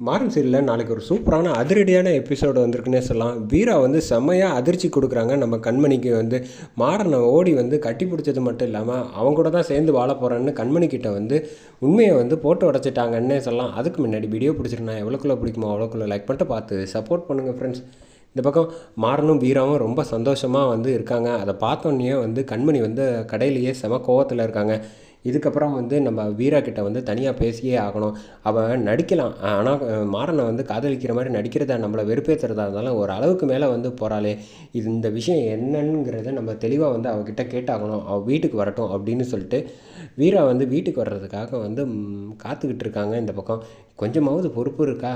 மாறன் சீரியலில் நாளைக்கு ஒரு சூப்பரான அதிரடியான எபிசோடு வந்திருக்குன்னே சொல்லலாம். வீரா வந்து செம்மையாக அதிர்ச்சி கொடுக்குறாங்க. நம்ம கண்மணிக்கு வந்து மாறனை ஓடி வந்து கட்டி பிடிச்சது மட்டும் இல்லாமல் அவங்க கூட தான் சேர்ந்து வாழ போகிறேன்னு கண்மணி கிட்ட வந்து உண்மையை வந்து போட்டு உடச்சிட்டாங்கன்னே சொல்லலாம். அதுக்கு முன்னாடி வீடியோ பிடிச்சிருந்தா எவ்வளோக்குள்ளே பிடிக்குமோ அவ்வளோக்குள்ளே லைக் பண்ணிட்டு பார்த்து சப்போர்ட் பண்ணுங்கள் ஃப்ரெண்ட்ஸ் இந்த பக்கம் மாறனும் வீராவும் ரொம்ப சந்தோஷமாக வந்து இருக்காங்க. அதை பார்த்தோன்னே வந்து கண்மணி வந்து கடையிலேயே செம கோவத்தில் இருக்காங்க. இதுக்கப்புறம் வந்து நம்ம வீரா கிட்ட வந்து தனியாக பேசியே ஆகணும். அவன் நடிக்கலாம். ஆனால் மாறனை வந்து காதலிக்கிற மாதிரி நடிக்கிறதா நம்மளை வெறுப்பேற்றுறதா இருந்தாலும் ஒரு அளவுக்கு மேலே வந்து போகிறாளே இது இந்த விஷயம் என்னங்கிறத நம்ம தெளிவாக வந்து அவகிட்ட கேட்டாகணும். அவள் வீட்டுக்கு வரட்டும் அப்படின்னு சொல்லிட்டு வீரா வந்து வீட்டுக்கு வர்றதுக்காக வந்து காத்துக்கிட்டு இருக்காங்க இந்த பக்கம். கொஞ்சமாவது பொறுப்பு இருக்கா?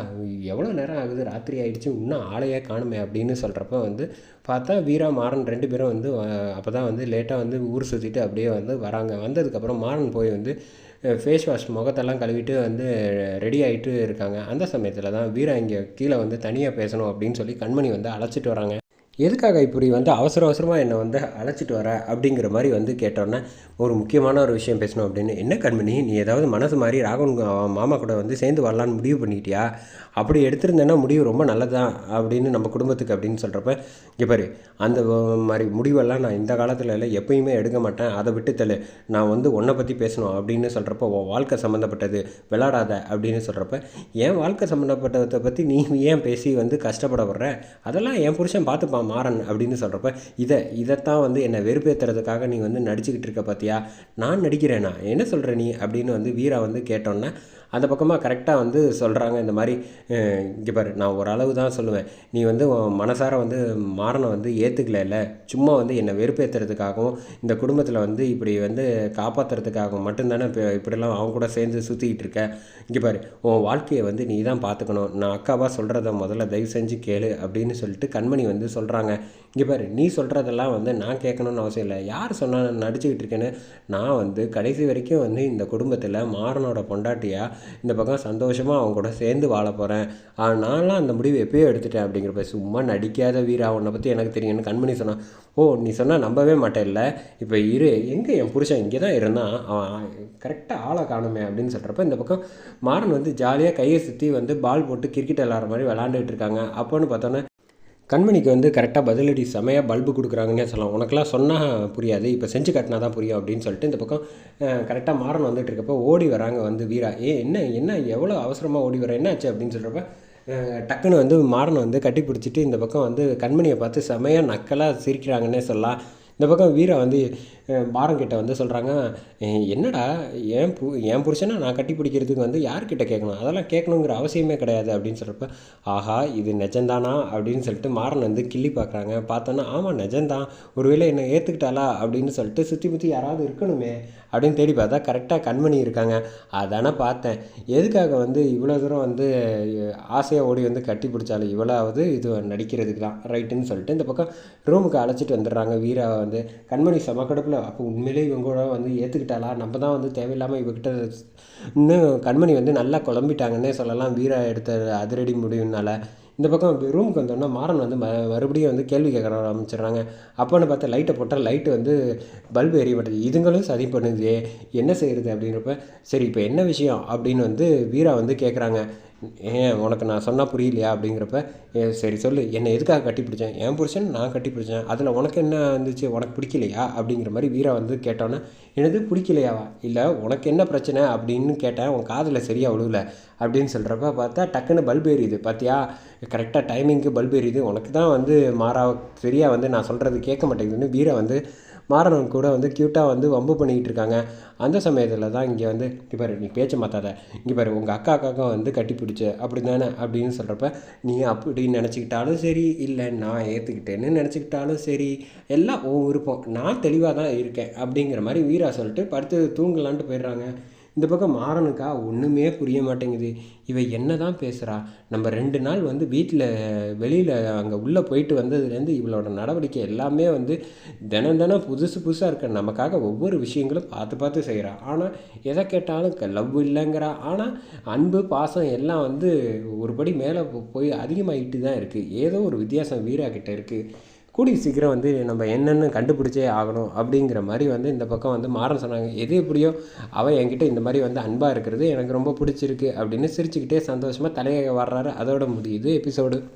எவ்வளோ நேரம் ஆகுது? ராத்திரி ஆயிடுச்சு. இன்னும் ஆளையே காணுமே அப்படின்னு சொல்கிறப்ப வந்து பார்த்தா வீரா மாறன் ரெண்டு பேரும் வந்து அப்போ தான் வந்து லேட்டாக வந்து ஊர் சுற்றிட்டு அப்படியே வந்து வராங்க. வந்ததுக்கப்புறம் மாறன் போய் வந்து ஃபேஸ் வாஷ் முகத்தெல்லாம் கழுவிட்டு வந்து ரெடி ஆகிட்டு இருக்காங்க. அந்த சமயத்தில் தான் வீரா இங்கே கீழே வந்து தனியாக பேசணும் அப்படின்னு சொல்லி கண்மணி வந்து அழைச்சிட்டு வராங்க. எதுக்காக இப்படி வந்து அவசர அவசரமாக என்னை வந்து அழைச்சிட்டு வர அப்படிங்கிற மாதிரி வந்து கேட்டோன்னே ஒரு முக்கியமான ஒரு விஷயம் பேசணும் அப்படின்னு. என்ன கண்மணி நீ ஏதாவது மனசு மாதிரி ராகவன் மாமா கூட வந்து சேர்ந்து வரலான்னு முடிவு பண்ணிட்டியா? அப்படி எடுத்திருந்தேன்னா முடிவு ரொம்ப நல்லதான் அப்படின்னு நம்ம குடும்பத்துக்கு அப்படின்னு சொல்கிறப்ப இங்கே பாரு அந்த மாதிரி முடிவெல்லாம் நான் இந்த காலத்தில் இல்லை எப்பயுமே எடுக்க மாட்டேன். அதை விட்டு தள்ளு. நான் வந்து உன்னை பற்றி பேசணும் அப்படின்னு சொல்கிறப்ப உன் வாழ்க்கை சம்மந்தப்பட்டது விளாடாத அப்படின்னு சொல்கிறப்ப என் வாழ்க்கை சம்மந்தப்பட்டதை பற்றி நீ ஏன் பேசி வந்து கஷ்டப்பட அதெல்லாம் என் புருஷன் பார்த்துப்பான் மாறன் அப்படின்னு சொல்கிறப்ப இதை இதைத்தான் வந்து என்னை வெறுப்பேற்றுறதுக்காக நீ வந்து நடிச்சுக்கிட்டு இருக்க பார்த்தியா நான் நடிக்கிறேனா? என்ன சொல்கிற நீ? அப்படின்னு வந்து வீரா வந்து கேட்டோன்னே அந்த பக்கமாக கரெக்டாக வந்து சொல்கிறாங்க இந்த மாதிரி இங்கே பாரு நான் ஓரளவு தான் சொல்லுவேன். நீ வந்து உன் மனசார வந்து மாறனை வந்து ஏற்றுக்கல சும்மா வந்து என்னை வெறுப்பேற்றுறதுக்காகவும் இந்த குடும்பத்தில் வந்து இப்படி வந்து காப்பாற்றுறதுக்காகவும் மட்டும்தானே இப்போ இப்படிலாம் அவங்க கூட சேர்ந்து சுற்றிக்கிட்டு இருக்க. இங்கே பாரு உன் வாழ்க்கையை வந்து நீ தான் பார்த்துக்கணும் நான் அக்காவாக சொல்கிறத முதல்ல தயவு செஞ்சு கேளு அப்படின்னு சொல்லிட்டு கண்மணி வந்து சொல்கிறாங்க இங்கே பாரு நீ சொல்கிறதெல்லாம் வந்து நான் கேட்கணும்னு அவசியம் இல்லை. யார் சொன்னால் நான் நடிச்சுக்கிட்டு இருக்கேன்னு? நான் வந்து கடைசி வரைக்கும் வந்து இந்த குடும்பத்தில் மாறனோட பொண்டாட்டியாக இந்த பக்கம் சந்தோஷமாக அவங்க கூட சேர்ந்து வாழ போகிறேன் நான்லாம் அந்த முடிவு எப்பயோ எடுத்துட்டேன் அப்படிங்கிறப்ப சும்மா நடிக்காத வீரா உன்னை பற்றி எனக்கு தெரியும்னு கண்மணி சொன்னான் ஓ நீ சொன்னால் நம்பவே மாட்டேன்ல. இப்போ இரு எங்கே என் புருஷன் இங்கே தான் இருந்தான் அவன் கரெக்டாக ஆளை காணுமே அப்படின்னு சொல்கிறப்ப இந்த பக்கம் மாறன் வந்து ஜாலியாக கையை சுற்றி வந்து பால் போட்டு கிரிக்கெட் விளாட்ற மாதிரி விளாண்டுட்டு இருக்காங்க. அப்போன்னு பார்த்தோன்னே கண்மணிக்கு வந்து கரெக்டாக பதிலடி செமையாக பல்பு கொடுக்குறாங்கன்னே சொல்லலாம். உனக்கெல்லாம் சொன்னால் புரியாது. இப்போ செஞ்சு காட்டினா தான் புரியும் அப்படின்னு சொல்லிட்டு இந்த பக்கம் கரெக்டாக மாறன் வந்துட்டு இருக்கப்போ ஓடி வராங்க வந்து வீரா. ஏ என்ன என்ன எவ்வளோ அவசரமாக ஓடி வர? என்ன ஆச்சு? அப்படின்னு சொல்கிறப்ப டக்குன்னு வந்து மாறனை வந்து கட்டி பிடிச்சிட்டு இந்த பக்கம் வந்து கண்மணியை பார்த்து செமையாக நக்கலாக சிரிக்கிறாங்கன்னே சொல்லலாம். இந்த பக்கம் வீரா வந்து பாரங்கிட்ட மாறன் வந்து சொல்கிறாங்க என்னடா என் பு என் புருஷனை நான் கட்டி பிடிக்கிறதுக்கு வந்து யார்கிட்ட கேட்கணும்? அதெல்லாம் கேட்கணுங்கிற அவசியமே கிடையாது அப்படின்னு சொல்கிறப்ப ஆஹா இது நிஜம்தானா? அப்படின்னு சொல்லிட்டு மாறன் வந்து கிள்ளி பார்க்குறாங்க பார்த்தோன்னா ஆமாம் நிஜம்தான். ஒருவேளை என்னை ஏற்றுக்கிட்டாளா அப்படின்னு சொல்லிட்டு சுற்றி முற்றி யாராவது இருக்கணுமே அப்படின்னு தேடி பார்த்தா கரெக்டாக கண்மணி இருக்காங்க. அதானே பார்த்தேன். எதுக்காக வந்து இவ்வளோ தூரம் வந்து ஆசையாக ஓடி வந்து கட்டி பிடிச்சாலும் இவ்வளோவது இது நடிக்கிறதுக்கு தான். ரைட்டுன்னு சொல்லிட்டு இந்த பக்கம் ரூமுக்கு அழைச்சிட்டு வந்துடுறாங்க. வீரா வந்து கண்மணி சமக்கடுப்பில் அப்போ உண்மையிலே இவங்களோட வந்து ஏற்றுக்கிட்டாளா நம்ம தான் வந்து தேவையில்லாமல் இவகிட்ட இன்னும் கண்மணி வந்து நல்லா குழம்பிட்டாங்கன்னே சொல்லலாம். வீரா எடுத்த அதிரடி முடிவுனால. இந்த பக்கம் ரூமுக்கு வந்தோன்னா மாறன் வந்து ம மறுபடியும் வந்து கேள்வி கேட்க ஆரம்பிச்சிடுறாங்க. அப்போன்னு பார்த்தா லைட்டை போட்டால் லைட்டு வந்து பல்பு எரிய மாட்டேது இதுங்களும் சரி பண்ணுது என்ன செய்கிறது அப்படின்றப்ப சரி இப்போ என்ன விஷயம் அப்படின்னு வந்து வீரா வந்து கேட்குறாங்க ஏன் உனக்கு நான் சொன்னால் புரியலையா அப்படிங்கிறப்ப "ஏ, சரி சொல்லு என்னை எதுக்காக கட்டி பிடிச்சேன்? என் புருஷன் நான் கட்டி பிடிச்சேன். அதில் உனக்கு என்ன இருந்துச்சு? உனக்கு பிடிக்கலையா? அப்படிங்கிற மாதிரி வீரா வந்து கேட்டோன்னே எனது பிடிக்கலையாவா? இல்லை உனக்கு என்ன பிரச்சனை? அப்படின்னு கேட்டேன். உன் காதில் சரியாக விழுகல அப்படின்னு சொல்கிறப்ப பார்த்தா டக்குன்னு பல்ப் எரியுது பார்த்தியா கரெக்டாக டைமிங்க்கு பல்ப் எரியுது உனக்கு தான் வந்து மாறா சரியாக வந்து நான் சொல்கிறது கேட்க மாட்டேங்குதுன்னு வீரா வந்து மாறனவன் கூட வந்து க்யூட்டாக வந்து வம்பு பண்ணிக்கிட்டு இருக்காங்க. அந்த சமயத்தில் தான் இங்கே வந்து இங்கே பாரு நீ பேச்ச மாத்தாத. இங்கே பாரு உங்கள் அக்கா அக்காக்கா வந்து கட்டி பிடிச்ச அப்படி தானே அப்படின்னு சொல்கிறப்ப நீ அப்படி நினச்சிக்கிட்டாலும் சரி இல்லை நான் ஏற்றுக்கிட்டேன்னு நினச்சிக்கிட்டாலும் சரி எல்லாம் உன் விருப்பம். நான் தெளிவாக தான் இருக்கேன் அப்படிங்கிற மாதிரி வீரா சொல்லிட்டு படுத்து தூங்கலான்ட்டு போயிடுறாங்க. இந்த பக்கம் மாறனுக்கா? ஒன்றுமே புரிய மாட்டேங்குது. இவ என்ன தான் பேசுகிறா நம்ம ரெண்டு நாள் வந்து வீட்டில் வெளியில் அங்கே உள்ளே போயிட்டு வந்ததுலேருந்து இவளோட நடவடிக்கை எல்லாமே வந்து தினம் தினம் புதுசு புதுசாக இருக்க. நமக்காக ஒவ்வொரு விஷயங்களும் பார்த்து பார்த்து செய்கிறா ஆனால் எதை கேட்டாலும் லவ் இல்லைங்கிறா. ஆனால் அன்பு பாசம் எல்லாம் வந்து ஒரு படி மேலே போய் அதிகமாகிட்டு தான் இருக்குது ஏதோ ஒரு வித்தியாசம் வீரா கிட்ட இருக்குது கூடி சீக்கிரம் வந்து நம்ம என்னென்னு கண்டுபிடிச்சே ஆகணும் அப்படிங்கிற மாதிரி வந்து இந்த பக்கம் வந்து மாறன் சொன்னாங்க. எது எப்படியோ அவள் என்கிட்ட இந்த மாதிரி வந்து அன்பாக இருக்கிறது எனக்கு ரொம்ப பிடிச்சிருக்கு அப்படின்னு சிரிச்சுக்கிட்டே சந்தோஷமாக தலையை வர்றாரு. அதோட முடியுது எபிசோடு.